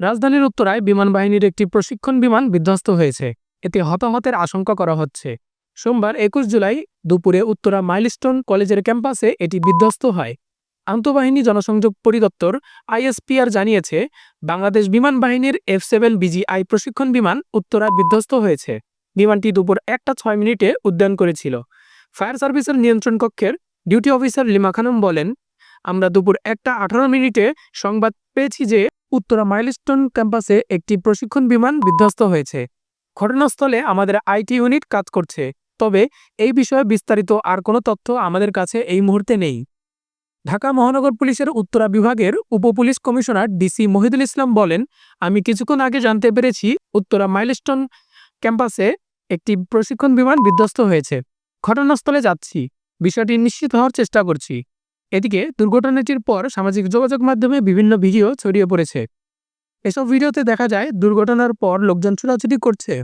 রাজধানীর উত্তরায় বিমান বাহিনীর একটি প্রশিক্ষণ বিমান বিধ্বস্ত হয়েছে। এতে হতাহতের আশঙ্কা করা হচ্ছে। সোমবার একুশ জুলাই দুপুরে উত্তরা মাইলস্টোন কলেজের ক্যাম্পাসে এটি বিধ্বস্ত হয়। আন্তঃবাহিনী জনসংযোগ পরিদপ্তর আইএসপিআর জানিয়েছে, বাংলাদেশ বিমান বাহিনীর এফ সেভেন বিজিআই প্রশিক্ষণ বিমান উত্তরা বিধ্বস্ত হয়েছে। বিমানটি দুপুর একটা ছয় মিনিটে উদ্যান করেছিল। ফায়ার সার্ভিসের নিয়ন্ত্রণ কক্ষের ডিউটি অফিসার লিমা খানম বলেন, আমরা দুপুর একটা আঠারো মিনিটে সংবাদ পেয়েছি যে উত্তরা মাইলস্টোন ক্যাম্পাসে একটি প্রশিক্ষণ বিমান বিধ্বস্ত হয়েছে। ঘটনাস্থলে আমাদের আইটি ইউনিট কাজ করছে, তবে এই বিষয়ে বিস্তারিত আর কোনো তথ্য আমাদের কাছে এই মুহূর্তে নেই। ঢাকা মহানগর পুলিশের উত্তরা বিভাগের উপপুলিশ কমিশনার ডিসি মহিদুল ইসলাম বলেন, আমি কিছুক্ষণ আগে জানতে পেরেছি উত্তরা মাইলস্টোন ক্যাম্পাসে একটি প্রশিক্ষণ বিমান বিধ্বস্ত হয়েছে। ঘটনাস্থলে যাচ্ছি। বিষয়টি নিশ্চিত হওয়ার চেষ্টা করছি। এদিকে দুর্ঘটনাটির পর সামাজিক যোগাযোগ মাধ্যমে বিভিন্ন ভিডিও ছড়িয়ে পড়েছে। এসব ভিডিওতে দেখা যায় দুর্ঘটনার পর লোকজন ছোটাছুটি করছে।